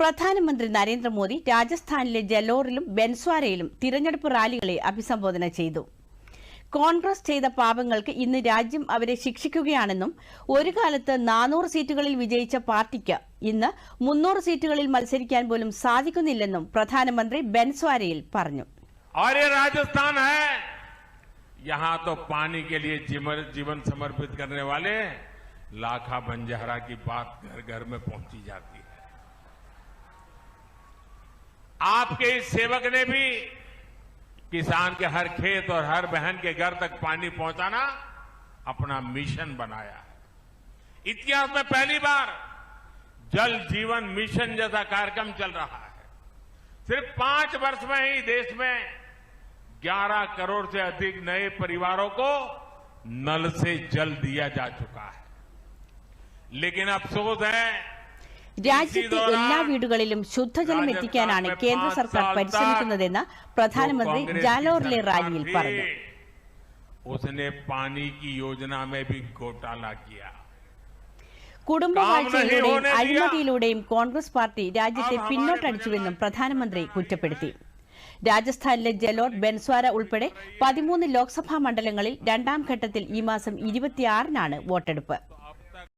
പ്രധാനമന്ത്രി നരേന്ദ്രമോദി രാജസ്ഥാനിലെ ജലോറിലും ബെൻസ്വാരയിലും തിരഞ്ഞെടുപ്പ് റാലികളെ അഭിസംബോധന ചെയ്തു കോൺഗ്രസ് ചെയ്ത പാപങ്ങൾക്ക് ഇന്ന് രാജ്യം അവരെ ശിക്ഷിക്കുകയാണെന്നും ഒരു കാലത്ത് നാനൂറ് സീറ്റുകളിൽ വിജയിച്ച പാർട്ടിക്ക് ഇന്ന് മുന്നൂറ് സീറ്റുകളിൽ മത്സരിക്കാൻ പോലും സാധിക്കുന്നില്ലെന്നും പ്രധാനമന്ത്രി ബെൻസ്വാരയിൽ പറഞ്ഞു और ये राजस्थान है यहां तो पानी के लिए जीवन जीवन समर्पित करने वाले लाखा बंजारा की बात घर घर में पहुंची जाती है आपके इस सेवक ने भी किसान के हर खेत और हर बहन के घर तक पानी पहुंचाना अपना मिशन बनाया है। इतिहास में पहली बार जल जीवन मिशन जैसा कार्यक्रम चल रहा है। सिर्फ़ पाँच वर्ष में ही देश में 11 करोड़ से अधिक नए परिवारों को नल से जल दिया जा चुका है। लेकिन अफसोस है രാജ്യത്തെ എല്ലാ വീടുകളിലും ശുദ്ധജലം എത്തിക്കാനാണ് കേന്ദ്ര സർക്കാർ പരിശ്രമിക്കുന്നതെന്ന് പ്രധാനമന്ത്രി ജാലോറിലെ റാലിയിൽ പറഞ്ഞു उसने पानी की योजना में भी घोटाला किया കുടുംബവാഴ്ചയിലൂടെയും അഴിമതിയിലൂടെയും കോൺഗ്രസ് പാർട്ടി രാജ്യത്തെ പിന്നോട്ടടിച്ചുവെന്നും പ്രധാനമന്ത്രി കുറ്റപ്പെടുത്തി രാജസ്ഥാനിലെ ജലോർ ബെൻസ്വാര ഉൾപ്പെടെ പതിമൂന്ന് ലോക്സഭാ മണ്ഡലങ്ങളിൽ രണ്ടാം ഘട്ടത്തിൽ ഈ മാസം ഇരുപത്തിയാറിനാണ് വോട്ടെടുപ്പ്